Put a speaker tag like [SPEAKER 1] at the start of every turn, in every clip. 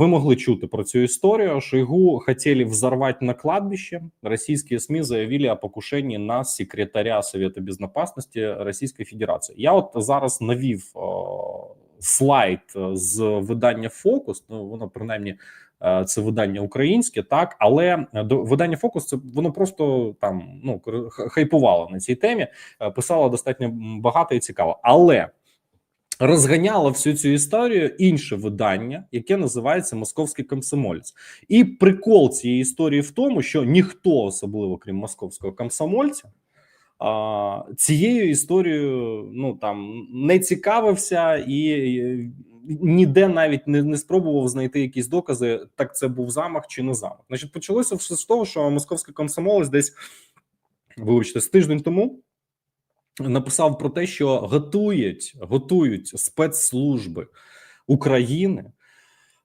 [SPEAKER 1] Вы могли чути про цю історію. Шойгу хотели взорвать на кладбище. Российские СМИ заявили о покушении на секретаря Совета Безопасности Російської Федерації. Я от зараз навів е, слайд з видання Фокус. Ну воно принаймні е, це видання українське, так але е, до видання Фокус це воно просто там ну хайпувало на цій темі, е, писало достатньо багато і цікаво. Але розганяло всю цю історію інше видання, яке називається Московський комсомолець. І прикол цієї історії в тому, що ніхто, особливо крім московського комсомольця, цією історією ну там не цікавився і, ніде навіть не, не спробував знайти якісь докази, так це був замах чи не замах. Значить, почалося все з того, що московський комсомолець десь вибачте з тиждень тому написав про те, що готують, готують спецслужби України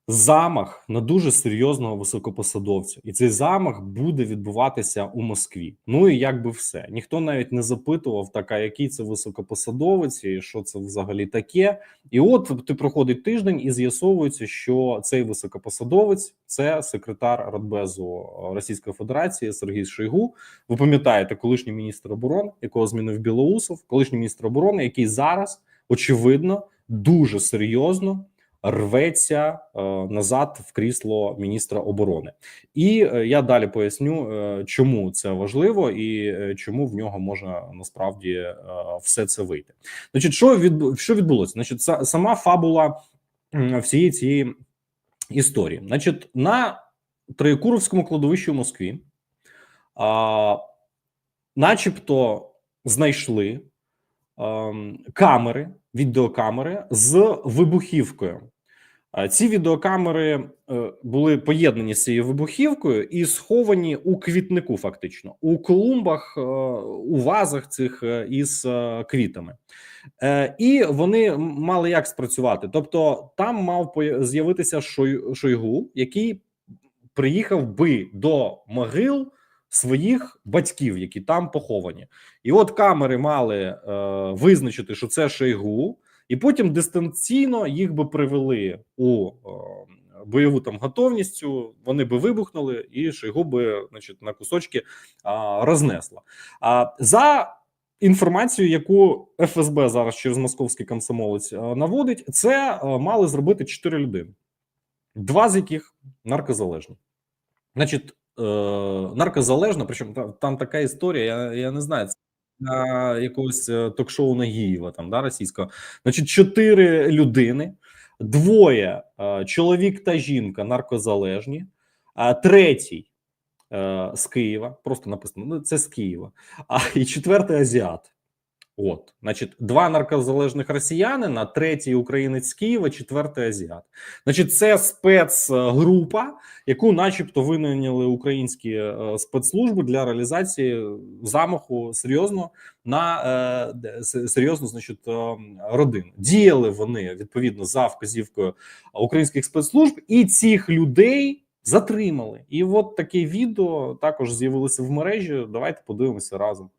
[SPEAKER 1] замах на дуже серйозного високопосадовця, і цей замах буде відбуватися у Москві. Ну і як би все, ніхто навіть не запитував, така який це високопосадовець, і що це взагалі таке. І от ти проходить тиждень, і з'ясовується, що цей високопосадовець це секретар Радбезу Російської Федерації Сергій Шойгу. Ви пам'ятаєте, колишній міністр оборони, якого змінив Білоусов, колишній міністр оборони, який зараз очевидно дуже серйозно рветься е, назад в крісло міністра оборони, і е, я далі поясню, е, чому це важливо і чому в нього може насправді все це вийти. Значить, що від що відбулося? Значить, са- сама фабула всієї цієї історії. Значить, на Троєкуровському кладовищі в Москві, а, начебто, знайшли ем, камери, відеокамери з вибухівкою. Ці відеокамери е, були поєднані з цією вибухівкою і сховані у квітнику, фактично, у клумбах, е, у вазах цих е, із квітами. І вони мали як спрацювати. Тобто, там мав з'явитися Шой- Шойгу, який приїхав би до могил своїх батьків, які там поховані. І от камери мали визначити, що це Шойгу, і потім дистанційно їх би привели у е, бойову там готовністю. Вони би вибухнули, і Шойгу би, значить, на кусочки а, рознесла. А за інформацією, яку ФСБ зараз через московський комсомолець е, наводить, це е, мали зробити чотири людини, два з яких наркозалежні. Значить, наркозалежна, причому там, там така історія, я, я не знаю, це на якогось е, ток-шоу Нагієва, там да, російського. Значить, чотири людини, двоє е, чоловік та жінка наркозалежні, а третій е, з Києва, просто написано, ну це з Києва, а і четвертий азіат. От, значить, два наркозалежних росіянина, третій українець з Києва, четвертий азіат. Значить, це спецгрупа, яку, начебто, винайняли українські е, спецслужби для реалізації замаху серйозно на е, серйозно, значить, е, родину. Діяли вони відповідно за вказівкою українських спецслужб, і цих людей затримали. І от таке відео також з'явилося в мережі. Давайте подивимося разом.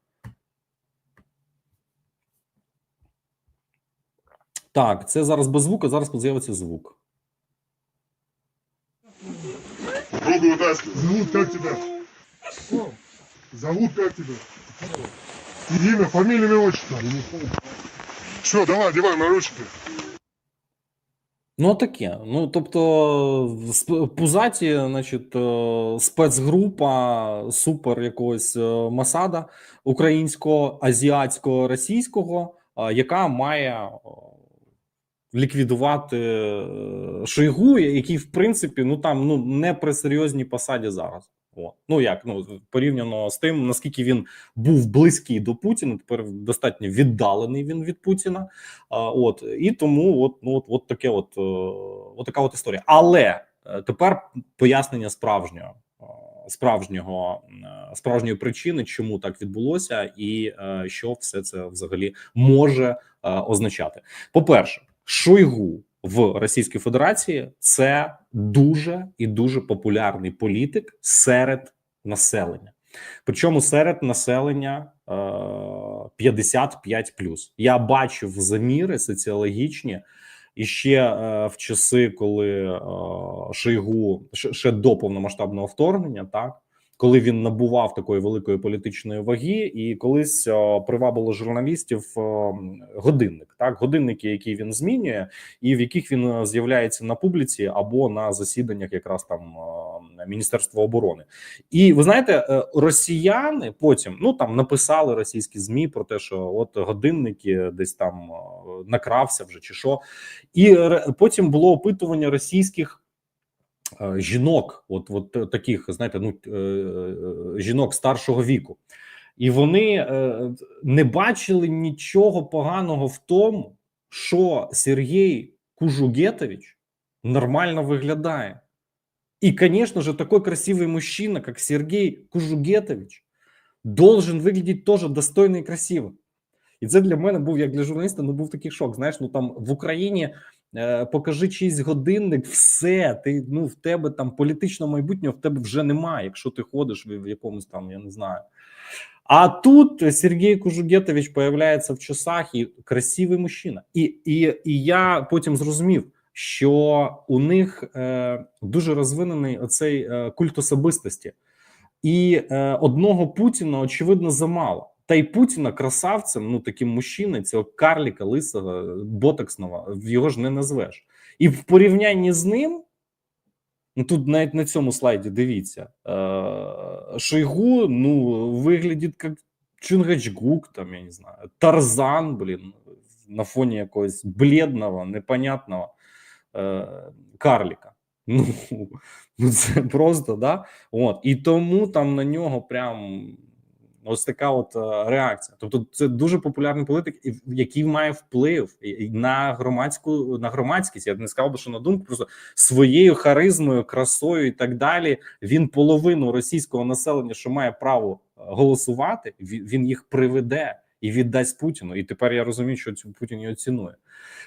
[SPEAKER 1] Так, це зараз без звуку, зараз з'явиться звук.
[SPEAKER 2] Руку вытаскивай.
[SPEAKER 3] Зовут как тебя? Зовут как тебя? Имя, фамилия, имя, отчество.
[SPEAKER 2] Все, давай, одевай наручники.
[SPEAKER 1] Ну, таке. Ну, тобто, сп- пузаті, значить, е, спецгрупа супер якогось е, Масада українського, азіатського, російського, е, яка має ліквідувати е, Шойгу, який, в принципі, ну там ну не при серйозній посаді зараз. О. Ну як ну порівняно з тим, наскільки він був близький до Путіна, тепер достатньо віддалений він від Путіна. А, от і тому, от ну от, от таке, от, е, от така от історія. Але е, тепер пояснення справжнього. Справжнього справжньої причини, чому так відбулося, і що все це взагалі може означати. По-перше, Шойгу в Російській Федерації це дуже і дуже популярний політик серед населення. Причому серед населення е, 55+. Я бачив заміри соціологічні, І ще е, в часи, коли е, Шойгу ще до повномасштабного вторгнення, так коли він набував такої великої політичної ваги, і колись привабило журналістів годинник, так годинники, які він змінює, і в яких він е, з'являється на публіці або на засіданнях, якраз там Міністерства оборони. І ви знаєте, е, росіяни потім ну там написали російські змі про те, що от годинники десь там накрався вже чи що, і потім було опитування російських. Е, Жінок, от от е, таких, знаєте, ну е, жінок старшого віку, і вони не бачили нічого поганого в тому, що Сергій Кужугетович нормально виглядає. И, конечно же, такой красивый мужчина, как Сергей Кужугетович, должен выглядеть тоже достойно і красиво. І це для мене був як для журналіста. Ну був такий шок. Знаєш, ну там в Україні покажи чийсь годинник, все. Ти ну в тебе там політичного майбутнього в тебе вже немає, якщо ти ходиш в, в якомусь там, я не знаю. А тут Сергій Кужугетович появляється в часах і красивий мужчина. І, і, і я потім зрозумів, що у них е, дуже розвинений оцей е, культ особистості, і е, одного Путіна очевидно замало. Та й Путіна красавцем, ну таким мужчиною, цього карліка, лисого, ботоксного, його ж не назвеш. І в порівнянні з ним, ну тут навіть на цьому слайді дивіться, е, Шойгу ну виглядить як Чунгачгук, там я не знаю, Тарзан, блін, на фоні якогось бледного, непонятного е, карліка. Ну, ну це просто да. От і тому там на нього прям ось така от е, реакція. Тобто, це дуже популярний політик, який має вплив на громадську на громадськість. Я не сказав би, що на думку, просто своєю харизмою, красою і так далі. Він половину російського населення, що має право е, голосувати, він, їх приведе і віддасть Путіну. І тепер я розумію, що Путін його цінує.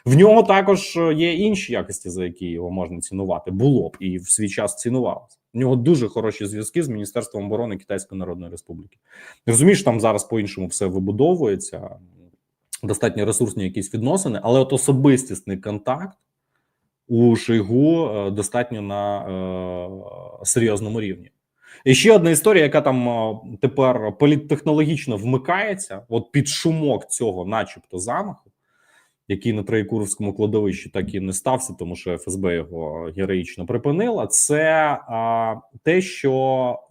[SPEAKER 1] В нього також е, є інші якості, за які його можна цінувати. Було б і в свій час цінувалося. В нього дуже хороші зв'язки з Міністерством оборони Китайської Народної Республіки. Розумієш, там зараз по-іншому все вибудовується, достатньо ресурсні якісь відносини, але от особистісний контакт у Шойгу е, достатньо на е, серйозному рівні. І ще одна історія, яка там е, тепер політтехнологічно вмикається, от під шумок цього, начебто, замаху, який на Троєкуровському кладовищі так і не стався, тому що ФСБ його героїчно припинила. Це а, те, що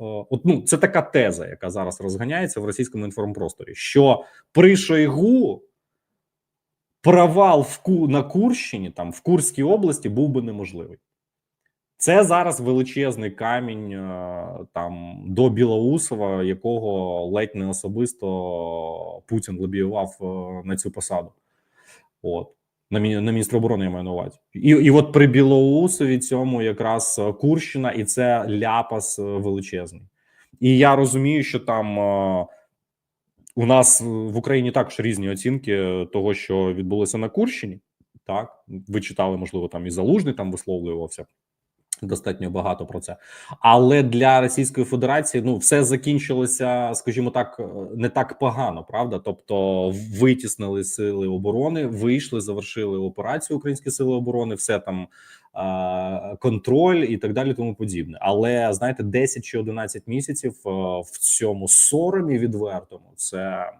[SPEAKER 1] е, от ну це така теза, яка зараз розганяється в російському інформпросторі, що при Шойгу провал в Ку на Курщині, там в Курській області, був би неможливий. Це зараз величезний камінь е, там до Білоусова, якого ледь не особисто Путін лобіював е, на цю посаду. От на міні на міністра оборони я маю на увазі, і, і от при Білоусові цьому якраз е, Курщина, і це ляпас е, величезний. І я розумію, що там е, у нас в Україні також різні оцінки того, що відбулося на Курщині. Так, ви читали, можливо, там і залужний там висловлювався. Достатньо багато про це, але для Російської Федерації ну все закінчилося, скажімо так, е, не так погано, правда? Тобто, витіснили сили оборони, вийшли, завершили операцію Українські сили оборони, все там контроль і так далі, тому подібне. Але знаєте, 10 чи 11 місяців е, в цьому соромі відвертому це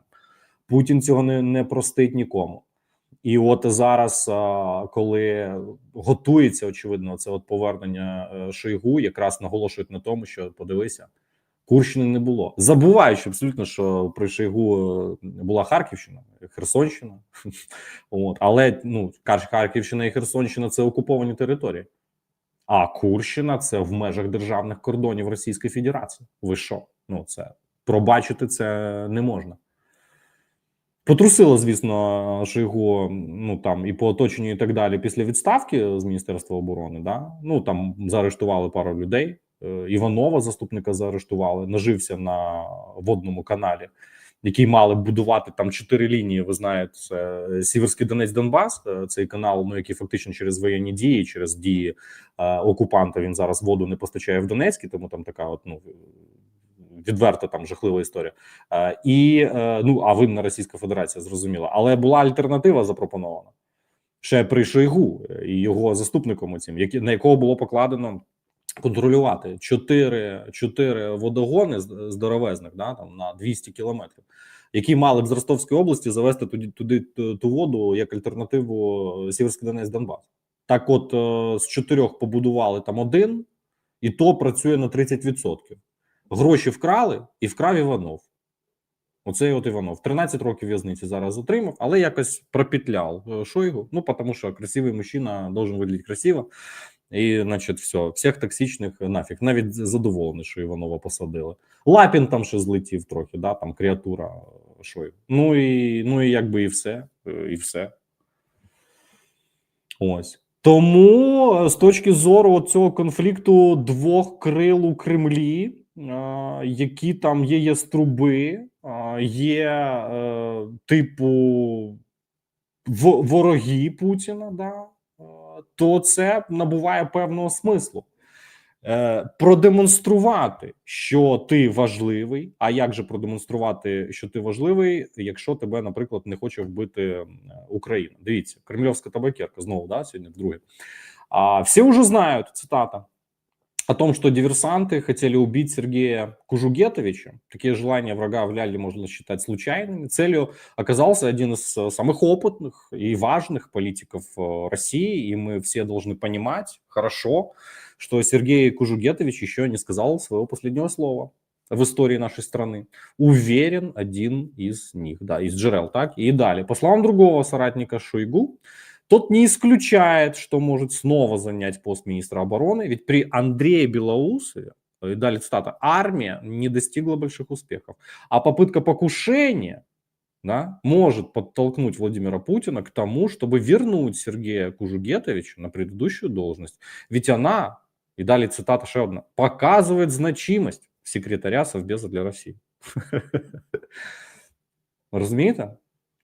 [SPEAKER 1] Путін цього не, не простить нікому. І от зараз, коли готується, очевидно, це от повернення е, Шойгу, якраз наголошують на тому, що подивися, Курщини не було. Забуваючи абсолютно, що при Шойгу е, була Харківщина, Херсонщина. От, але ну Харківщина і Херсонщина це окуповані території. А Курщина це в межах державних кордонів Російської Федерації. Ви що? Ну це пробачити це не можна. Потрусило, звісно, Шойгу, ну там і по оточенню, і так далі, після відставки з Міністерства оборони. Да? Ну там заарештували пару людей. Е, Іванова, заступника, заарештували, нажився на водному каналі, який мали будувати там чотири лінії. Ви знаєте, це Сіверський Донець Донбас. е, Цей канал, ну який фактично через воєнні дії, через дії е, окупанта, він зараз воду не постачає в Донецький, тому там така, от ну відверта там жахлива історія. Е, і е, ну а винна Російська Федерація зрозуміла, але була альтернатива запропонована. ще при Шойгу і його заступником, які, на якого було покладено контролювати чотири, чотири водогони здоровезних, да, там на 200 кілометрів, які мали б з Ростовської області завести туди, туди ту, ту воду як альтернативу Сіверський Донець Донбас. Так, от е, з чотирьох побудували там один, і то працює на 30%. Гроші вкрали і вкрав Іванов. Оцей от Іванов. 13 років в'язниці зараз отримав, але якось пропетляв е, Шойгу. Ну, тому що красивий мужчина должен виглядати красиво. І, значить, все, всіх токсичних нафіг. Навіть задоволений, що Іванова посадили. Лапін там ще злетів трохи, да, там креатура е, Шойгу. Ну і, ну і якби і все. е, І все. Ось. Тому е, з точки зору цього конфлікту двох крил у Кремлі, е, які там є яструби, е, є типу вороги Путіна, да, то це набуває певного смислу. Е, продемонструвати, що ти важливий. А як же продемонструвати, що ти важливий, якщо тебе, наприклад, не хоче вбити Україна? Дивіться, кремльовська табакерка знову да, сьогодні вдруге. А все уже знают, цитата, о том, что диверсанты хотели убить Сергея Кужугетовича. Такие желания врага вряд ли можно считать случайными. Целью оказался один из э, самых опытных и важных политиков э, России, и мы все должны понимать хорошо, что Сергей Кужугетович еще не сказал своего последнего слова в истории нашей страны. Уверен один из них, да, из Джерел, так? И далее. По словам другого соратника Шойгу, тот не исключает, что может снова занять пост министра обороны, ведь при Андрее Белоусове, и далее цитата, армия не достигла больших успехов, а попытка покушения да, может подтолкнуть Владимира Путина к тому, чтобы вернуть Сергея Кужугетовича на предыдущую должность. Ведь она, и далее цитата одна, показывает значимость секретаря Совбеза для России. Розумієте?